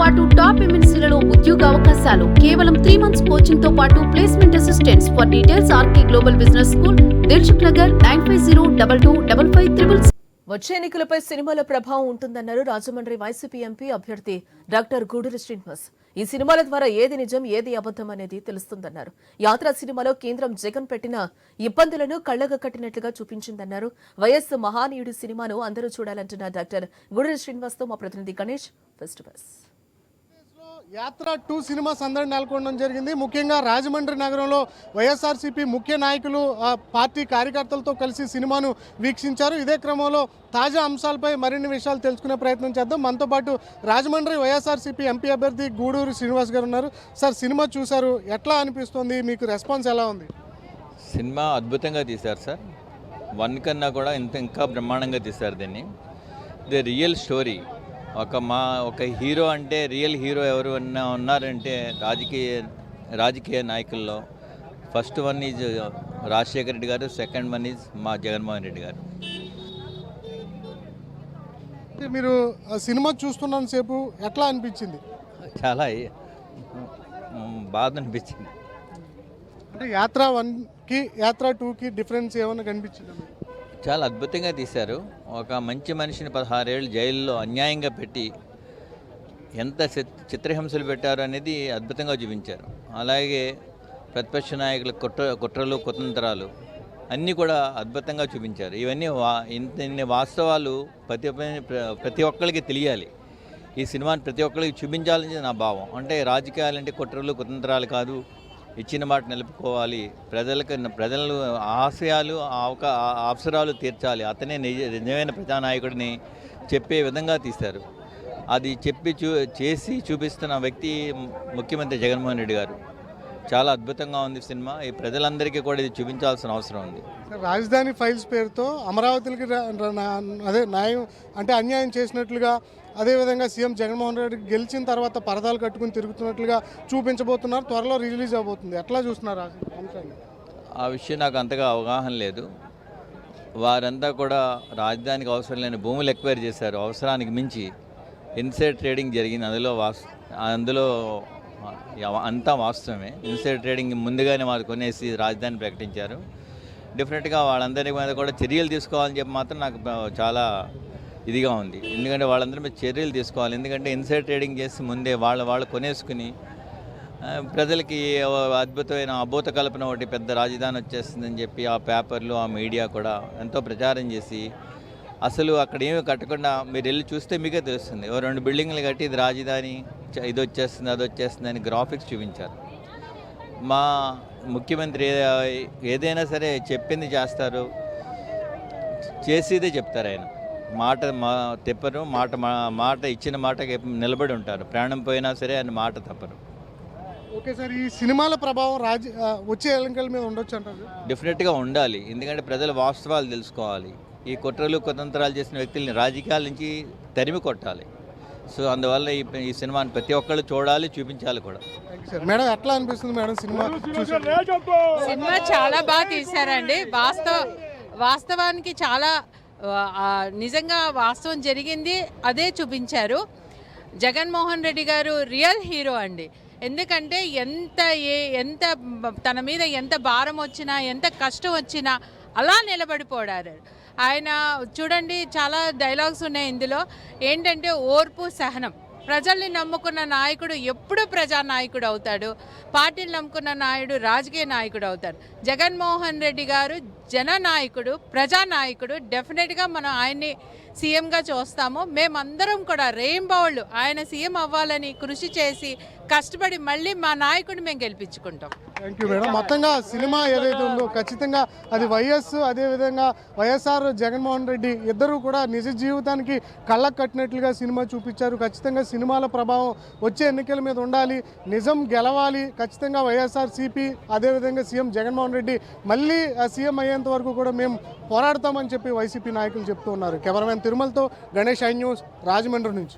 పాటు టాప్ ఎంఎన్సీలలో ఉద్యోగ అవకాశాలు. కేవలం త్రీ మంత్స్ కోచింగ్తో పాటు placement assistants for details RK global business school Dilsukhnagar nine five zero double two double five triple వచ్చే ఎన్నికలపై సినిమాల ప్రభావం ఉంటుందన్నారు రాజమండ్రి వైసీపీ ఎంపీ అభ్యర్థి డాక్టర్ గూడూరి శ్రీనివాస్. ఈ సినిమాల ద్వారా ఏది నిజం ఏది అబద్ధం అనేది తెలుస్తుందన్నారు. యాత్ర సినిమాలో కేంద్రం జగన్ పెట్టిన ఇబ్బందులను కళ్ళగా కట్టినట్లుగా చూపించిందన్నారు. వైఎస్ మహానీయుడి సినిమాను అందరూ చూడాలంటున్న డాక్టర్ గూడూరి శ్రీనివాస్తో మా ప్రతినిధి Ganesh first. Yatra two cinema సందడి నెలకొనడం జరిగింది. ముఖ్యంగా రాజమండ్రి నగరంలో వైఎస్ఆర్సీపీ ముఖ్య నాయకులు ఆ, పార్టీ కార్యకర్తలతో కలిసి సినిమాను వీక్షించారు. ఇదే క్రమంలో తాజా అంశాలపై మరిన్ని విషయాలు తెలుసుకునే ప్రయత్నం చేద్దాం. మనతో పాటు రాజమండ్రి వైఎస్ఆర్సీపీ ఎంపీ అభ్యర్థి గూడూరు శ్రీనివాస్ గారు ఉన్నారు. సార్ సినిమా చూశారు. ఎట్లా అనిపిస్తుంది? మీకు రెస్పాన్స్ ఎలా ఉంది? సినిమా అద్భుతంగా తీశారు సార్. వన్ కన్నా కూడా ఇంత ఇంకా బ్రహ్మాండంగా తీశారు దీన్ని. ది రియల్ స్టోరీ ఒక మా ఒక హీరో అంటే రియల్ హీరో ఎవరు ఉన్నారంటే రాజకీయ రాజకీయ నాయకుల్లో first one is Rajasekhara Reddy garu second one is మా జగన్మోహన్ రెడ్డి గారు. మీరు ఆ సినిమా చూస్తున్నంత సేపు ఎట్లా అనిపించింది? చాలా బాధ అనిపించింది. అంటే యాత్ర వన్కి యాత్ర టూకి డిఫరెన్స్ ఏమైనా కనిపించింది చాలా అద్భుతంగా తీశారు. ఒక మంచి మనిషిని పదహారేళ్ళు జైల్లో అన్యాయంగా పెట్టి ఎంత చిత్రహింసలు పెట్టారు అనేది అద్భుతంగా చూపించారు. అలాగే ప్రతిపక్ష నాయకుల కుట్ర కుట్రలు కుతంత్రాలు అన్నీ కూడా అద్భుతంగా చూపించారు. ఇవన్నీ వా ఇంత ఇన్ని వాస్తవాలు ప్రతి ఒక్క- ప్రతి ఒక్కరికి తెలియాలి. ఈ సినిమాని ప్రతి ఒక్కరికి చూపించాలని నా భావం. అంటే రాజకీయాలంటే కుట్రలు కుతంత్రాలు కాదు. ఇచ్చిన మాట నిలుపుకోవాలి. ప్రజలకు ప్రజలు ఆశయాలు అవక అవసరాలు తీర్చాలి. అతనే నిజ నిజమైన ప్రజానాయకుడిని చెప్పే విధంగా తీశారు. అది చెప్పి చూ చేసి చూపిస్తున్న వ్యక్తి ముఖ్యమంత్రి జగన్మోహన్ రెడ్డి గారు. చాలా అద్భుతంగా ఉంది సినిమా. ఈ ప్రజలందరికీ కూడా ఇది చూపించాల్సిన అవసరం ఉంది. రాజధాని ఫైల్స్ పేరుతో అమరావతికి అదే న్యాయం అంటే అన్యాయం చేసినట్లుగా అదేవిధంగా సీఎం జగన్మోహన్ రెడ్డి గెలిచిన తర్వాత పరదాలు కట్టుకుని తిరుగుతున్నట్లుగా చూపించబోతున్నారు. త్వరలో రిలీజ్ అవబోతుంది. ఎట్లా చూస్తున్నారు ఆ విషయం నాకు అంతగా అవగాహన లేదు. వారంతా కూడా రాజధానికి అవసరం లేని భూములు ఎక్వైర్ చేశారు. అవసరానికి మించి ఇన్సైడ్ ట్రేడింగ్ జరిగింది. అందులో వాస్ అందులో అంతా వాస్తవమే. ఇన్సైడ్ ట్రేడింగ్ ముందుగానే వారు కొనేసి రాజధాని ప్రకటించారు. డెఫినెట్గా వాళ్ళందరి మీద కూడా చర్యలు తీసుకోవాలని చెప్పి మాత్రం నాకు చాలా ఇదిగా ఉంది. ఎందుకంటే వాళ్ళందరి మీద చర్యలు తీసుకోవాలి. ఎందుకంటే ఇన్సైడ్ ట్రేడింగ్ చేసి ముందే వాళ్ళ వాళ్ళు కొనేసుకుని ప్రజలకి అద్భుతమైన అభూత కల్పన ఒకటి పెద్ద రాజధాని వచ్చేస్తుందని చెప్పి ఆ పేపర్లు ఆ మీడియా కూడా ఎంతో ప్రచారం చేసి అసలు అక్కడ ఏమి కట్టకుండా మీరు వెళ్ళి చూస్తే మీకే తెలుస్తుంది. ఓ రెండు బిల్డింగ్లు కట్టి ఇది రాజధాని ఇది వచ్చేస్తుంది అది వచ్చేస్తుంది అని గ్రాఫిక్స్ చూపించారు. మా ముఖ్యమంత్రి ఏదైనా సరే చెప్పింది చేస్తారు చేసేదే చెప్తారు ఆయన. మాట మా తెప్పరు మాట మా- మాట ఇచ్చిన మాటకి నిలబడి ఉంటారు. ప్రాణం పోయినా సరే ఆయన మాట తప్పరు. ఓకే సార్ ఈ సినిమాల ప్రభావం రాజ వచ్చే ఎన్నికల మీద ఉండొచ్చు అంటారు డెఫినెట్గా ఉండాలి. ఎందుకంటే ప్రజలు వాస్తవాలు తెలుసుకోవాలి. ఈ కుట్రలు కుతంత్రాలు చేసిన వ్యక్తుల్ని రాజకీయాల నుంచి తరిమి కొట్టాలి. సో అందువల్ల ఈ ఈ సినిమాని ప్రతి ఒక్కళ్ళు చూడాలి చూపించాలి కూడా. మేడం ఎట్లా అనిపిస్తుంది మేడం సినిమా చూసి? సినిమా చాలా బాగా తీశారండి. వాస్తవ వాస్తవానికి చాలా ఆ, నిజంగా వాస్తవం జరిగింది. అదే చూపించారు. జగన్మోహన్ రెడ్డి గారు రియల్ హీరో అండి. ఎందుకంటే ఎంత ఏ ఎంత బ- తన మీద ఎంత భారం వచ్చినా ఎంత కష్టం వచ్చినా అలా నిలబడిపోడారు. ఆయన చూడండి చాలా డైలాగ్స్ ఉన్నాయి ఇందులో. ఏంటంటే ఓర్పు సహనం. ప్రజల్ని నమ్ముకున్న నాయకుడు ఎప్పుడు ప్రజానాయకుడు అవుతాడు. పార్టీని నమ్ముకున్న నాయుడు రాజకీయ నాయకుడు అవుతాడు. జగన్మోహన్ రెడ్డి గారు జననాయకుడు ప్రజానాయకుడు డెఫినెట్గా మనం ఆయన్ని సీఎంగా చూస్తాము. మేమందరం కూడా రెయింబౌళ్ళు ఆయన సీఎం అవ్వాలని కృషి చేసి కష్టపడి మళ్ళీ మా నాయకుడిని మేము గెలిపించుకుంటాం. థ్యాంక్ యూ మేడం మొత్తంగా సినిమా ఏదైతే ఉందో ఖచ్చితంగా అది వైఎస్ అదేవిధంగా వైఎస్ఆర్ జగన్మోహన్ రెడ్డి ఇద్దరు కూడా నిజ జీవితానికి కళ్ళకు కట్టినట్లుగా సినిమా చూపించారు. ఖచ్చితంగా సినిమాల ప్రభావం వచ్చే ఎన్నికల మీద ఉండాలి. నిజం గెలవాలి. ఖచ్చితంగా వైఎస్ఆర్ సిపి అదేవిధంగా సీఎం జగన్మోహన్ రెడ్డి మళ్ళీ ఆ సీఎం అయ్యేంత వరకు కూడా మేము పోరాడతామని చెప్పి వైసీపీ నాయకులు చెప్తూ ఉన్నారు. కెమెరామెన్ తిరుమలతో గణేష్ ఐ న్యూస్ రాజమండ్రి నుంచి.